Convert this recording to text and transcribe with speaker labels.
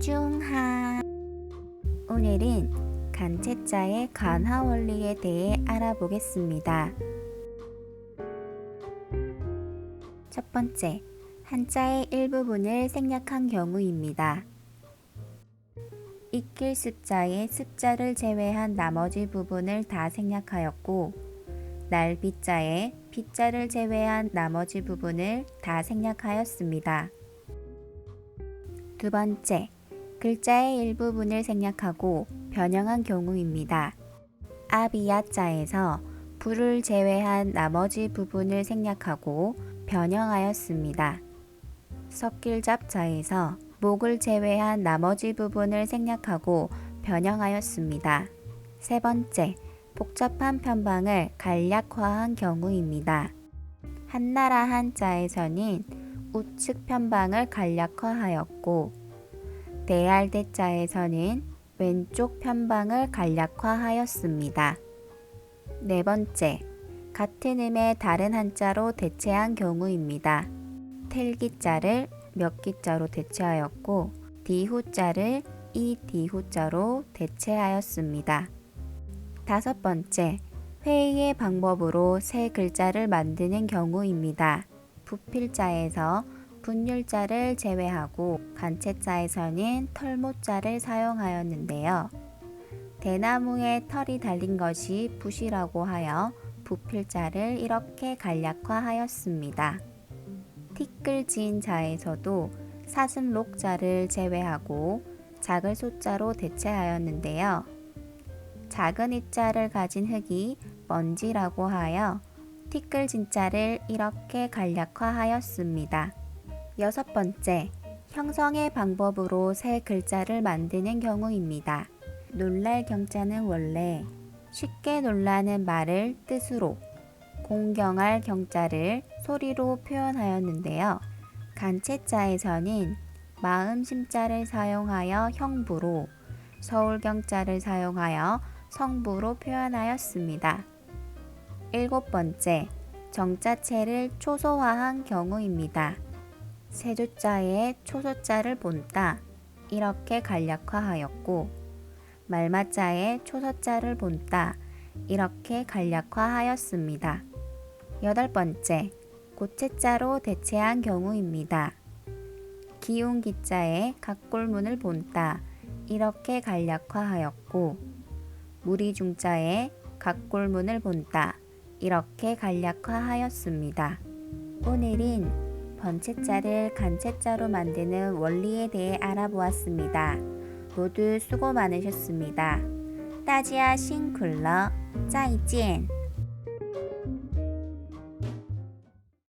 Speaker 1: 중하 오늘은 간체자의 간화 원리에 대해 알아보겠습니다. 첫 번째, 한자의 일부분을 생략한 경우입니다. 익힐 습자의 습자를 제외한 나머지 부분을 다 생략하였고, 날비자의 비자를 제외한 나머지 부분을 다 생략하였습니다. 두 번째, 글자의 일부분을 생략하고 변형한 경우입니다. 아비야자에서 불을 제외한 나머지 부분을 생략하고 변형하였습니다. 섞일잡자에서 목을 제외한 나머지 부분을 생략하고 변형하였습니다. 세 번째, 복잡한 편방을 간략화한 경우입니다. 한나라 한자에서는 우측 편방을 간략화하였고 대알대자에서는 왼쪽 편방을 간략화하였습니다. 네 번째, 같은 음의 다른 한자로 대체한 경우입니다. 텔기자를 몇 기자로 대체하였고 디후자를 이 디후자로 대체하였습니다. 다섯 번째, 회의의 방법으로 새 글자를 만드는 경우입니다. 부필자에서 분율자를 제외하고 간체자에서는 털모자를 사용하였는데요. 대나무에 털이 달린 것이 붓이라고 하여 부필자를 이렇게 간략화하였습니다. 티끌 지은 자에서도 사슴 록자를 제외하고 작을 소자로 대체하였는데요. 작은 입자를 가진 흙이 먼지라고 하여 티끌 진자를 이렇게 간략화하였습니다. 여섯 번째, 형성의 방법으로 새 글자를 만드는 경우입니다. 놀랄 경자는 원래 쉽게 놀라는 말을 뜻으로 공경할 경자를 소리로 표현하였는데요. 간체자에서는 마음 심자를 사용하여 형부로 서울 경자를 사용하여 성부로 표현하였습니다. 일곱 번째, 정자체를 초소화한 경우입니다. 세조자에 초소자를 본따 이렇게 간략화하였고 말마자에 초서자를 본따 이렇게 간략화하였습니다. 여덟 번째, 고체자로 대체한 경우입니다. 기운 기자에 각골문을 본따 이렇게 간략화하였고 무리중자에 각골문을 본따 이렇게 간략화하였습니다. 오늘은 번체자를 간체자로 만드는 원리에 대해 알아보았습니다. 모두 수고 많으셨습니다. 大家辛苦了，再见。